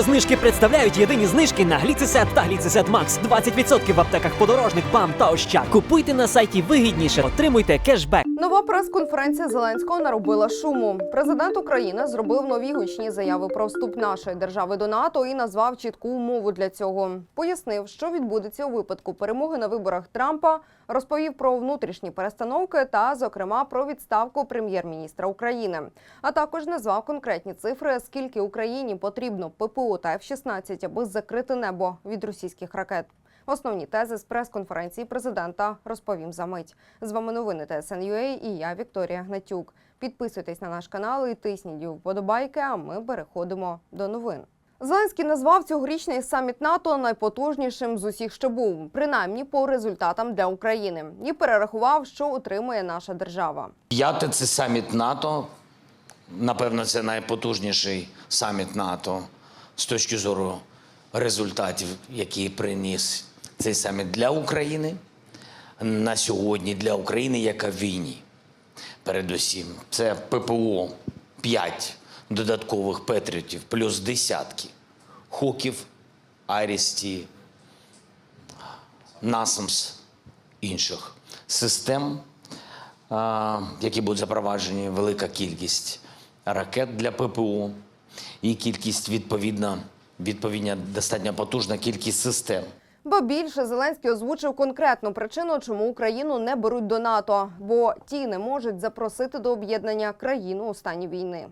Знижки представляють єдині знижки на гліцисет та гліцисет Макс. 20% в аптеках подорожник, бам та ощад. Купуйте на сайті вигідніше, отримуйте кешбек. Нова прес-конференція Зеленського наробила шуму. Президент України зробив нові гучні заяви про вступ нашої держави до НАТО і назвав чітку умову для цього. Пояснив, що відбудеться у випадку перемоги на виборах Трампа. Розповів про внутрішні перестановки та, зокрема, про відставку прем'єр-міністра України. А також назвав конкретні цифри, скільки Україні потрібно ППО та F-16, аби закрити небо від російських ракет. Основні тези з прес-конференції президента розповім за мить. З вами новини ТСНЮА і я Вікторія Гнатюк. Підписуйтесь на наш канал і тисніть вподобайки. А ми переходимо до новин. Зеленський назвав цьогорічний саміт НАТО найпотужнішим з усіх, що був, принаймні по результатам для України, і перерахував, що отримує наша держава. П'яте це саміт НАТО. Напевно, це найпотужніший саміт НАТО з точки зору результатів, які приніс цей саміт для України на сьогодні для України, яка війні. Передусім, це ППО 5 додаткових петріотів, плюс десятки хоків, Айрісті, Насамс, інших систем, які будуть запроваджені, велика кількість ракет для ППО і кількість відповідна, відповідна достатньо потужна кількість систем. Бо більше Зеленський озвучив конкретну причину, чому Україну не беруть до НАТО, бо ті не можуть запросити до об'єднання країну у стані війни.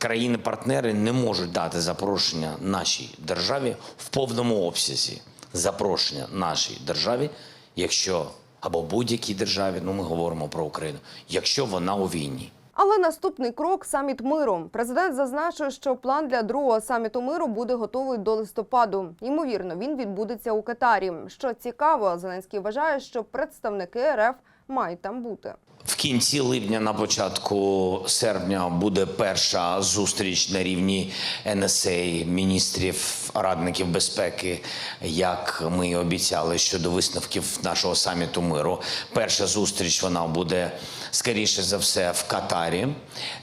Країни-партнери не можуть дати запрошення нашій державі в повному обсязі. Запрошення нашій державі, якщо або будь-якій державі, ну ми говоримо про Україну, якщо вона у війні. Але наступний крок саміт миру. Президент зазначив, що план для другого саміту миру буде готовий до листопаду. Ймовірно, він відбудеться у Катарі. Що цікаво, Зеленський вважає, що представники РФ мають там бути. Кінці липня, на початку серпня, буде перша зустріч на рівні НСА, міністрів радників безпеки, як ми і обіцяли щодо висновків нашого саміту миру. Перша зустріч вона буде скоріше за все в Катарі.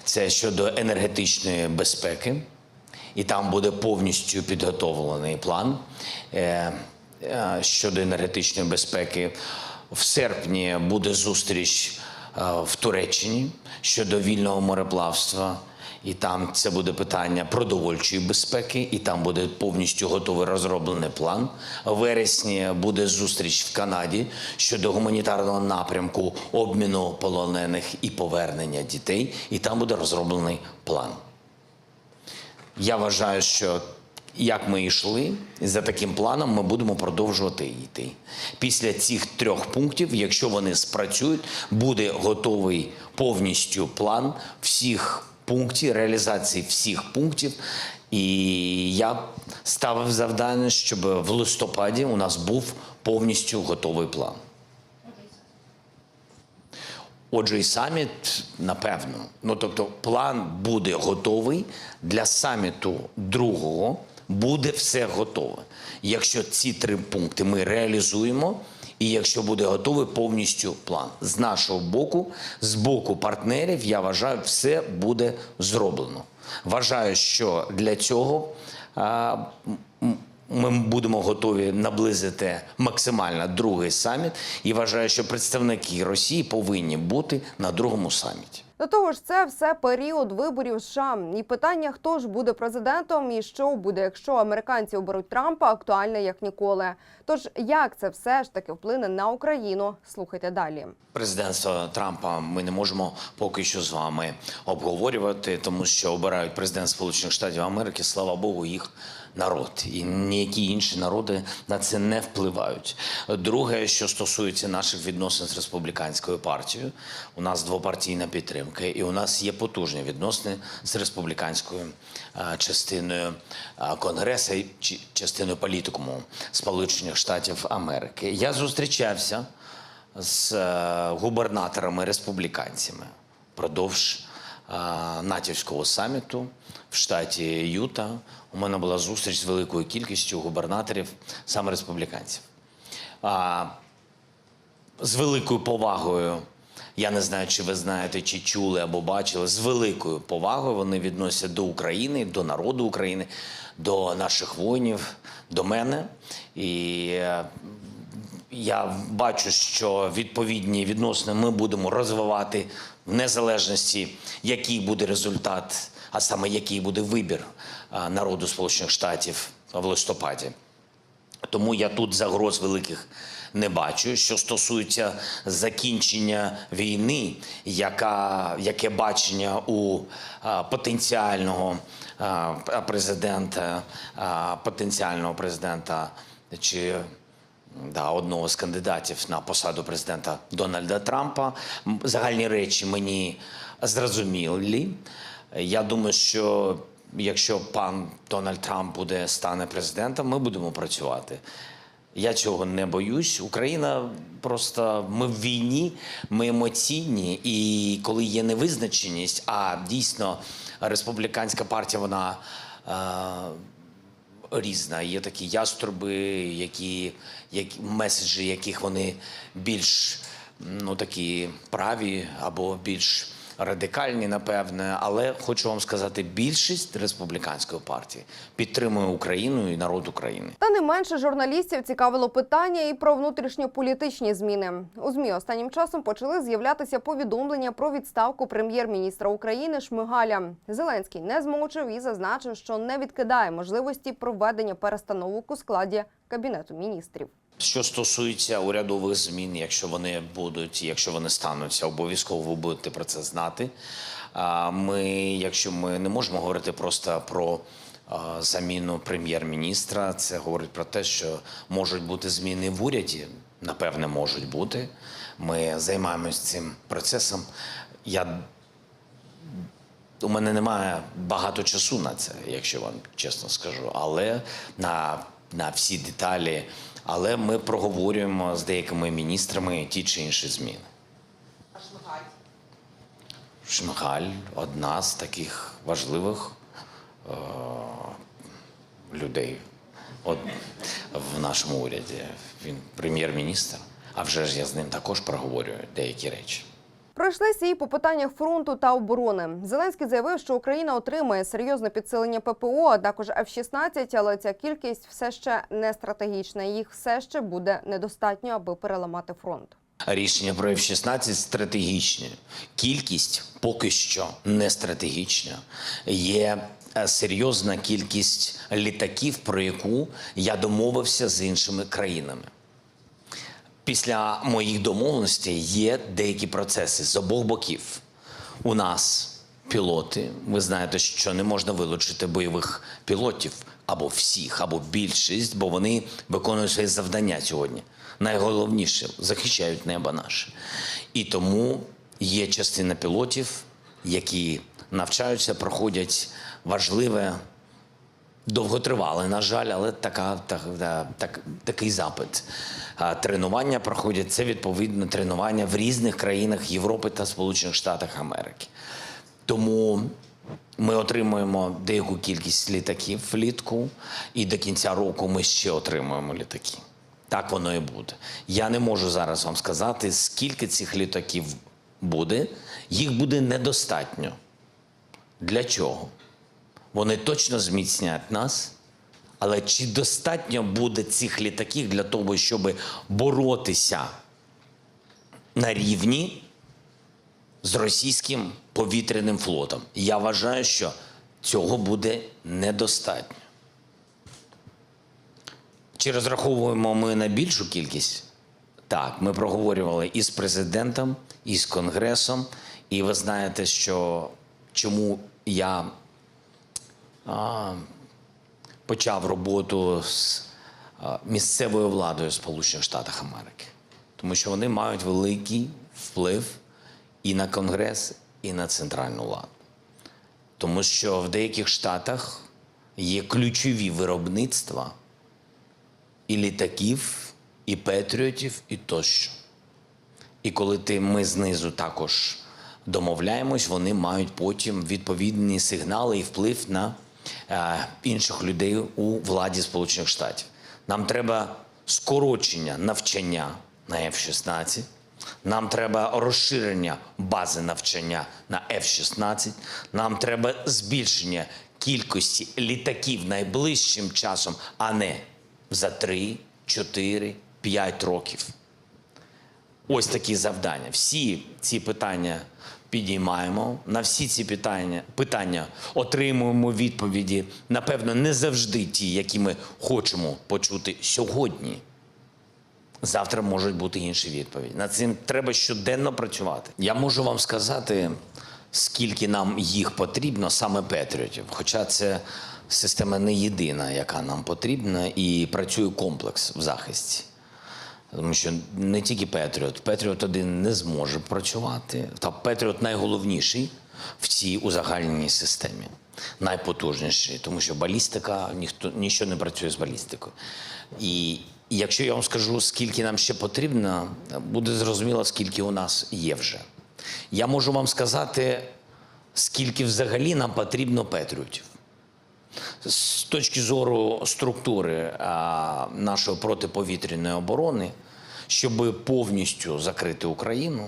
Це щодо енергетичної безпеки, і там буде повністю підготовлений план е, е, щодо енергетичної безпеки. В серпні буде зустріч в Туреччині щодо вільного мореплавства. І там це буде питання продовольчої безпеки, і там буде повністю готовий розроблений план. В вересні буде зустріч в Канаді щодо гуманітарного напрямку обміну полонених і повернення дітей, і там буде розроблений план. Я вважаю, що як ми йшли, за таким планом ми будемо продовжувати йти. Після цих трьох пунктів, якщо вони спрацюють, буде готовий повністю план всіх пунктів, реалізації всіх пунктів. І я ставив завдання, щоб в листопаді у нас був повністю готовий план. Отже, і саміт, напевно, ну тобто, план буде готовий для саміту другого. Буде все готове. Якщо ці три пункти ми реалізуємо, і якщо буде готовий повністю план з нашого боку, з боку партнерів, я вважаю, все буде зроблено. Вважаю, що для цього ми будемо готові наблизити максимально другий саміт, і вважаю, що представники Росії повинні бути на другому саміті. До того ж, це все період виборів США. І питання, хто ж буде президентом і що буде, якщо американці оберуть Трампа, актуальне як ніколи. Тож як це все ж таки вплине на Україну? Слухайте далі. Президентство Трампа ми не можемо поки що з вами обговорювати, тому що обирають президент Сполучених Штатів Америки, слава Богу, їх народ. І ніякі інші народи на це не впливають. Друге, що стосується наших відносин з республіканською партією, у нас двопартійна підтримка, і у нас є потужні відносини з республіканською частиною конгресу і частиною політикуму Сполучених Штатів Америки. Я зустрічався з е, губернаторами республіканцями впродовж е, натівського саміту в штаті Юта. У мене була зустріч з великою кількістю губернаторів саме республіканців. А, з великою повагою. Я не знаю, чи ви знаєте, чи чули або бачили. З великою повагою вони відносяться до України, до народу України, до наших воїнів, до мене. І е, я бачу, що відповідні відносини ми будемо розвивати в незалежності, який буде результат, а саме який буде вибір народу Сполучених Штатів в листопаді. Тому я тут загроз великих не бачу. Що стосується закінчення війни, яка, яке бачення у а, потенціального а, президента, а, потенціального президента чи да, одного з кандидатів на посаду президента Дональда Трампа. Загальні речі мені зрозумілі. Я думаю, що якщо пан Дональд Трамп буде стане президентом, ми будемо працювати. Я цього не боюсь. Україна просто ми в війні, ми емоційні, і коли є невизначеність, а дійсно республіканська партія вона. Е, різна. Є такі яструби, які, які меседжі, яких вони більш ну такі праві або більш радикальні, напевне. Але хочу вам сказати, більшість республіканської партії підтримує Україну і народ України. Та не менше журналістів цікавило питання і про внутрішньополітичні зміни. У змі останнім часом почали з'являтися повідомлення про відставку прем'єр-міністра України Шмигаля. Зеленський не змовчав і зазначив, що не відкидає можливості проведення перестановок у складі кабінету міністрів. Що стосується урядових змін, якщо вони будуть, якщо вони стануться, обов'язково ви будете про це знати. Ми, якщо ми не можемо говорити просто про заміну прем'єр-міністра, це говорить про те, що можуть бути зміни в уряді. Напевне, можуть бути. Ми займаємось цим процесом. Я у мене немає багато часу на це, якщо вам чесно скажу, але на, на всі деталі. Але ми проговорюємо з деякими міністрами ті чи інші зміни. А Шмигаль? Шмигаль одна з таких важливих е- людей от, в нашому уряді. Він прем'єр-міністр. А вже ж я з ним також проговорюю деякі речі. Пройшлися і по питаннях фронту та оборони. Зеленський заявив, що Україна отримає серйозне підсилення ППО, а також F-16, але ця кількість все ще не стратегічна. Їх все ще буде недостатньо, аби переламати фронт. Рішення про F-16 стратегічні. Кількість поки що не стратегічна. Є е, серйозна кількість літаків, про яку я домовився з іншими країнами. Після моїх домовленостей є деякі процеси з обох боків. У нас пілоти. Ви знаєте, що не можна вилучити бойових пілотів або всіх, або більшість, бо вони виконують свої завдання сьогодні. Найголовніше захищають небо наше. І тому є частина пілотів, які навчаються, проходять важливе довготривале, на жаль, але така, так, так, такий запит. Тренування проходять це відповідно тренування в різних країнах Європи та Сполучених Штатах Америки. Тому ми отримуємо деяку кількість літаків влітку, і до кінця року ми ще отримуємо літаки. Так воно і буде. Я не можу зараз вам сказати, скільки цих літаків буде. Їх буде недостатньо. Для чого? Вони точно зміцнять нас. Але чи достатньо буде цих літаків для того, щоб боротися на рівні з російським повітряним флотом? Я вважаю, що цього буде недостатньо. Чи розраховуємо ми на більшу кількість? Так, ми проговорювали і з президентом, і з конгресом. І ви знаєте, що чому я почав роботу з місцевою владою Сполучених Штатів Америки, тому що вони мають великий вплив і на Конгрес, і на центральну владу. Тому що в деяких штатах є ключові виробництва і літаків, і патріотів, і тощо. І коли ти, ми знизу також домовляємось, вони мають потім відповідні сигнали і вплив на інших людей у владі Сполучених Штатів. Нам треба скорочення навчання на F-16. Нам треба розширення бази навчання на F-16. Нам треба збільшення кількості літаків найближчим часом, а не за 3, 4, 5 років. Ось такі завдання. Всі ці питання підіймаємо. На всі ці питання, питання отримуємо відповіді, напевно, не завжди ті, які ми хочемо почути сьогодні. Завтра можуть бути інші відповіді. Над цим треба щоденно працювати. Я можу вам сказати, скільки нам їх потрібно, саме Петріотів. Хоча це система не єдина, яка нам потрібна, і працює комплекс в захисті. Тому що не тільки Петріот, Петріот один не зможе працювати. Та Петріот найголовніший в цій узагальненій системі, найпотужніший, тому що балістика ніхто нічого не працює з балістикою. І якщо я вам скажу, скільки нам ще потрібно, буде зрозуміло, скільки у нас є вже. Я можу вам сказати, скільки взагалі нам потрібно Петріотів з точки зору структури а, нашої протиповітряної оборони, щоб повністю закрити Україну,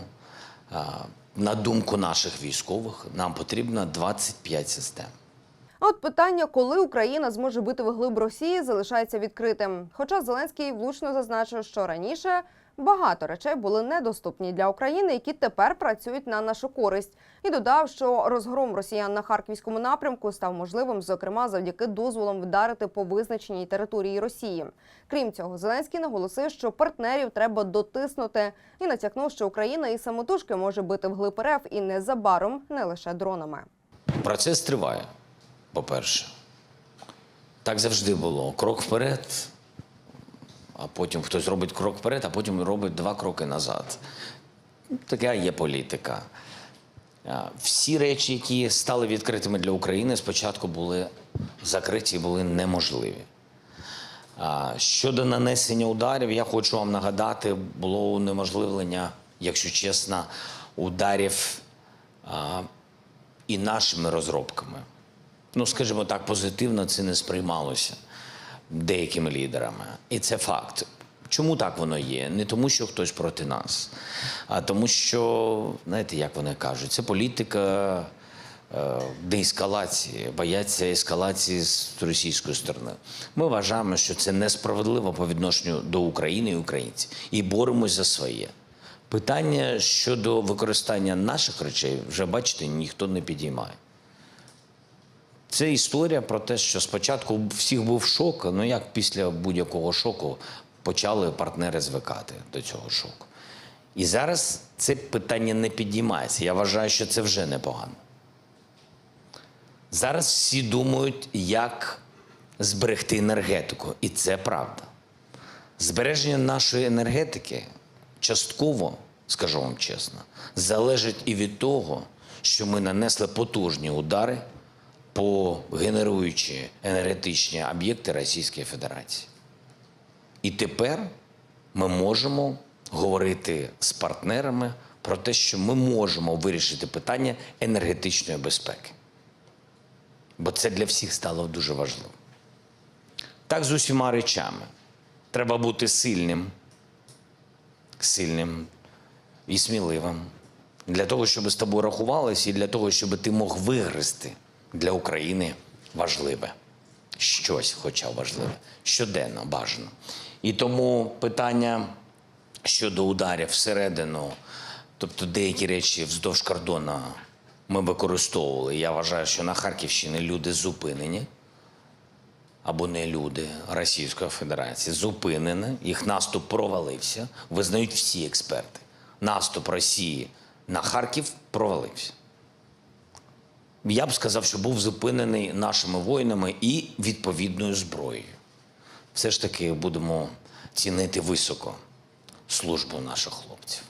а, на думку наших військових, нам потрібно 25 систем. От питання, коли Україна зможе бити вглиб Росії, залишається відкритим. Хоча Зеленський влучно зазначив, що раніше багато речей були недоступні для України, які тепер працюють на нашу користь, і додав, що розгром росіян на харківському напрямку став можливим, зокрема завдяки дозволам вдарити по визначеній території Росії. Крім цього, Зеленський наголосив, що партнерів треба дотиснути, і натякнув, що Україна і самотужки може бити вглиб РФ і незабаром не лише дронами. Процес триває, по-перше. Так завжди було. Крок вперед, а потім хтось робить крок вперед, а потім робить два кроки назад. Така є політика. Всі речі, які стали відкритими для України, спочатку були закриті і були неможливі. Щодо нанесення ударів, я хочу вам нагадати, було унеможливлення, якщо чесно, ударів і нашими розробками. Ну, скажімо так, позитивно це не сприймалося деякими лідерами. І це факт. Чому так воно є? Не тому, що хтось проти нас, а тому, що, знаєте, як вони кажуть, це політика е, деескалації, бояться ескалації з російської сторони. Ми вважаємо, що це несправедливо по відношенню до України і українців. І боремось за своє. Питання щодо використання наших речей, вже бачите, ніхто не підіймає. Це історія про те, що спочатку всіх був шок. Ну як після будь-якого шоку почали партнери звикати до цього шоку. І зараз це питання не підіймається. Я вважаю, що це вже непогано. Зараз всі думають, як зберегти енергетику, і це правда. Збереження нашої енергетики частково, скажу вам чесно, залежить і від того, що ми нанесли потужні удари по генеруючі енергетичні об'єкти Російської Федерації. І тепер ми можемо говорити з партнерами про те, що ми можемо вирішити питання енергетичної безпеки. Бо це для всіх стало дуже важливо. Так з усіма речами. Треба бути сильним, сильним і сміливим для того, щоб з тобою рахувалися, і для того, щоб ти мог вигризти для України важливе. Щось, хоча важливе, щоденно бажано. І тому питання щодо ударів всередину, тобто деякі речі вздовж кордону ми використовували. Я вважаю, що на Харківщині люди зупинені або не люди Російської Федерації зупинені, їх наступ провалився. Визнають всі експерти. Наступ Росії на Харків провалився. Я б сказав, що був зупинений нашими воїнами і відповідною зброєю. Все ж таки будемо цінити високо службу наших хлопців.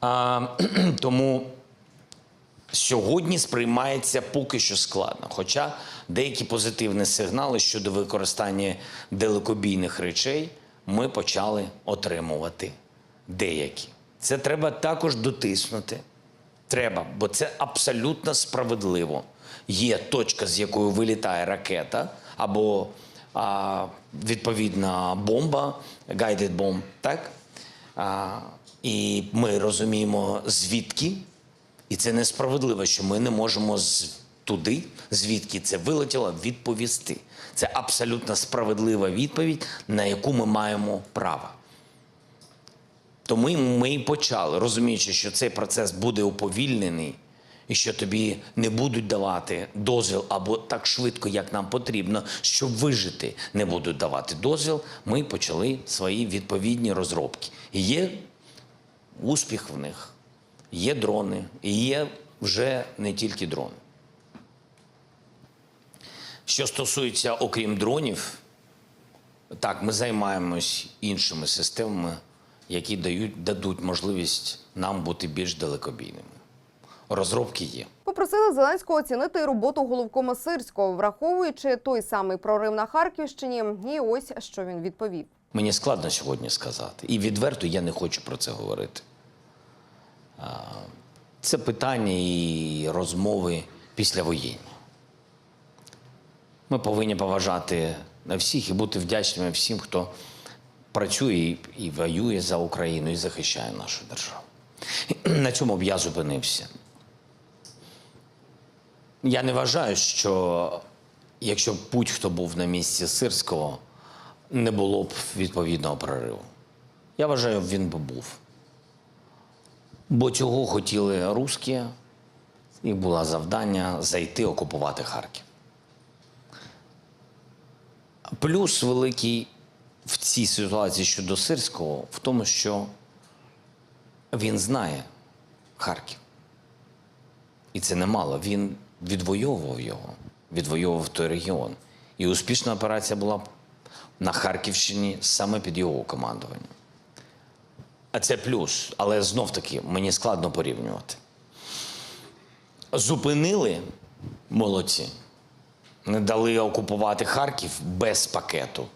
А, тому сьогодні сприймається поки що складно. Хоча деякі позитивні сигнали щодо використання далекобійних речей ми почали отримувати деякі. Це треба також дотиснути. Треба, бо це абсолютно справедливо. Є точка, з якої вилітає ракета або а, відповідна бомба, guided bomb, так? А, і ми розуміємо, звідки. І це несправедливо, що ми не можемо з туди, звідки це вилетіло, відповісти. Це абсолютно справедлива відповідь, на яку ми маємо право. Тому ми і почали, розуміючи, що цей процес буде уповільнений, і що тобі не будуть давати дозвіл або так швидко, як нам потрібно, щоб вижити, не будуть давати дозвіл. Ми почали свої відповідні розробки. І є успіх в них, є дрони, і є вже не тільки дрони. Що стосується окрім дронів, так, ми займаємось іншими системами, які дають, дадуть можливість нам бути більш далекобійними. Розробки є. Попросили Зеленського оцінити роботу головкома Сирського, враховуючи той самий прорив на Харківщині. І ось що він відповів. Мені складно сьогодні сказати. І відверто я не хочу про це говорити. Це питання і розмови після післявоєнні. Ми повинні поважати на всіх і бути вдячними всім, хто працює і, воює за Україну і захищає нашу державу. На цьому б я зупинився. Я не вважаю, що якщо б будь-хто був на місці Сирського, не було б відповідного прориву. Я вважаю, він би був. Бо цього хотіли русські, і було завдання зайти окупувати Харків. Плюс великий в цій ситуації щодо Сирського в тому, що він знає Харків. І це немало. Він відвоював його, відвоював той регіон. І успішна операція була на Харківщині саме під його командуванням. А це плюс, але знов таки мені складно порівнювати. Зупинили молодці, не дали окупувати Харків без пакету.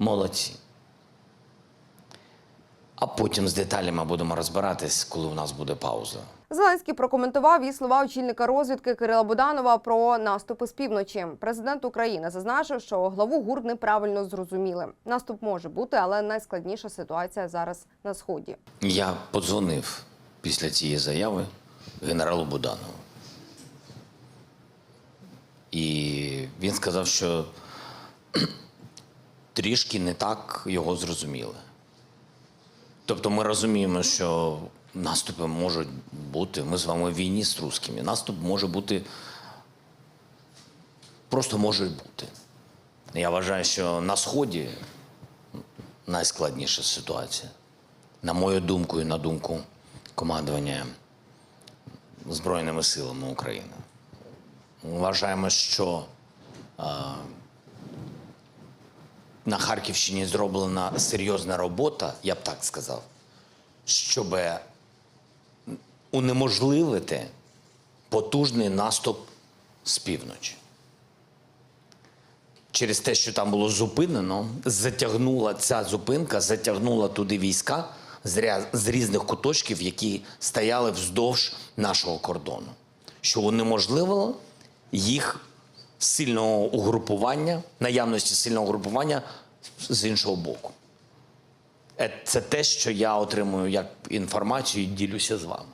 Молодці. А потім з деталями будемо розбиратись, коли у нас буде пауза. Зеленський прокоментував і слова очільника розвідки Кирила Буданова про наступи з півночі. Президент України зазначив, що главу ГУР неправильно зрозуміли. Наступ може бути, але найскладніша ситуація зараз на сході. Я подзвонив після цієї заяви генералу Буданову. І він сказав, що трішки не так його зрозуміли. Тобто ми розуміємо, що наступи можуть бути. Ми з вами в війні з русскими. Наступ може бути. Просто може бути. Я вважаю, що на Сході найскладніша ситуація на мою думку і на думку командування Збройними силами України. Вважаємо, що а, на Харківщині зроблена серйозна робота, я б так сказав, щоб унеможливити потужний наступ з півночі. Через те, що там було зупинено, затягнула ця зупинка, затягнула туди війська з, різних куточків, які стояли вздовж нашого кордону, що унеможливило їх сильного угрупування, наявності сильного угрупування з іншого боку. Е, Це те, що я отримую як інформацію і ділюся з вами.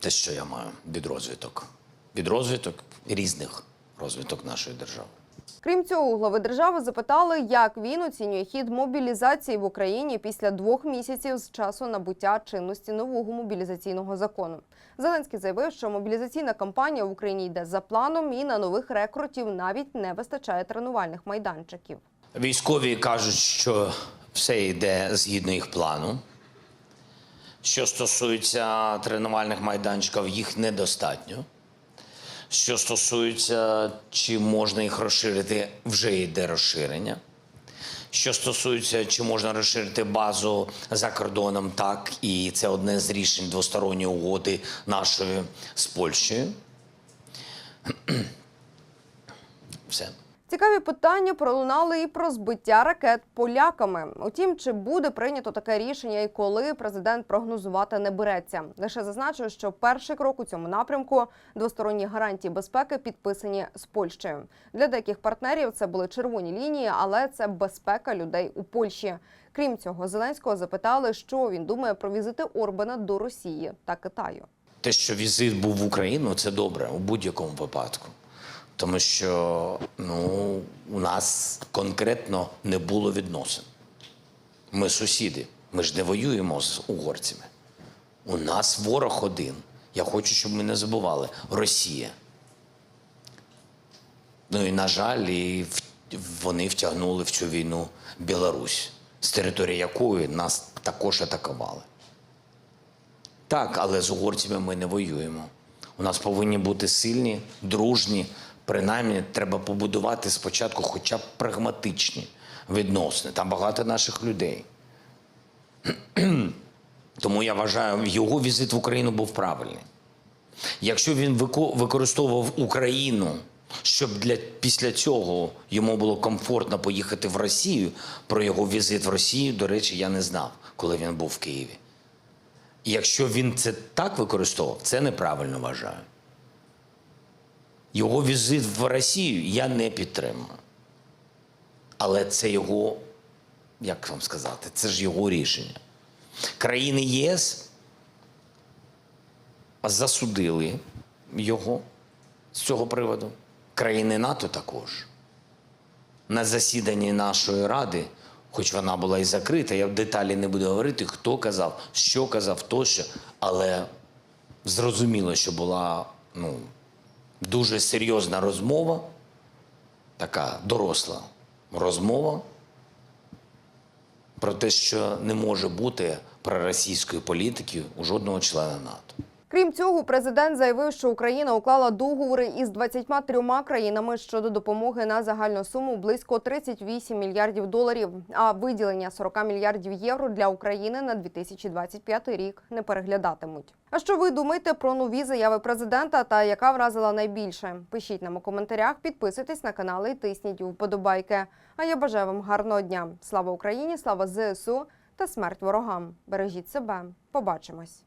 Те, що я маю від розвиток. Від розвиток різних розвиток нашої держави. Крім цього, у глави держави запитали, як він оцінює хід мобілізації в Україні після двох місяців з часу набуття чинності нового мобілізаційного закону. Зеленський заявив, що мобілізаційна кампанія в Україні йде за планом, і на нових рекрутів навіть не вистачає тренувальних майданчиків. Військові кажуть, що все йде згідно їх плану. Що стосується тренувальних майданчиків, їх недостатньо. Що стосується, чи можна їх розширити, вже йде розширення. Що стосується, чи можна розширити базу за кордоном, так, і це одне з рішень двосторонньої угоди нашої з Польщею. Все. Цікаві питання пролунали і про збиття ракет поляками. Утім, чи буде прийнято таке рішення і коли президент прогнозувати не береться. Лише зазначу, що перший крок у цьому напрямку двосторонні гарантії безпеки підписані з Польщею. Для деяких партнерів це були червоні лінії, але це безпека людей у Польщі. Крім цього, Зеленського запитали, що він думає про візити Орбана до Росії та Китаю. Те, що візит був в Україну, це добре у будь-якому випадку. Тому що ну, у нас конкретно не було відносин. Ми сусіди, ми ж не воюємо з угорцями. У нас ворог один. Я хочу, щоб ми не забували Росія. Ну і на жаль, і вони втягнули в цю війну Білорусь, з території якої нас також атакували. Так, але з угорцями ми не воюємо. У нас повинні бути сильні, дружні. Принаймні, треба побудувати спочатку хоча б прагматичні відносини. Там багато наших людей. Тому я вважаю, його візит в Україну був правильний. Якщо він використовував Україну, щоб для після цього йому було комфортно поїхати в Росію, про його візит в Росію, до речі, я не знав, коли він був в Києві. Якщо він це так використовував, це неправильно вважаю. Його візит в Росію я не підтримую. Але це його, як вам сказати, це ж його рішення. Країни ЄС засудили його з цього приводу. Країни НАТО також. На засіданні нашої ради, хоч вона була і закрита, я в деталі не буду говорити, хто казав, що казав, тощо, але зрозуміло, що була ну, дуже серйозна розмова, така доросла розмова про те, що не може бути проросійської політики у жодного члена НАТО. Крім цього, президент заявив, що Україна уклала договори із 23 країнами щодо допомоги на загальну суму близько 38 мільярдів доларів. А виділення 40 мільярдів євро для України на 2025 рік не переглядатимуть. А що ви думаєте про нові заяви президента та яка вразила найбільше? Пишіть нам у коментарях, підписуйтесь на канал і тисніть вподобайки. А я бажаю вам гарного дня. Слава Україні! Слава ЗСУ та смерть ворогам! Бережіть себе. Побачимось.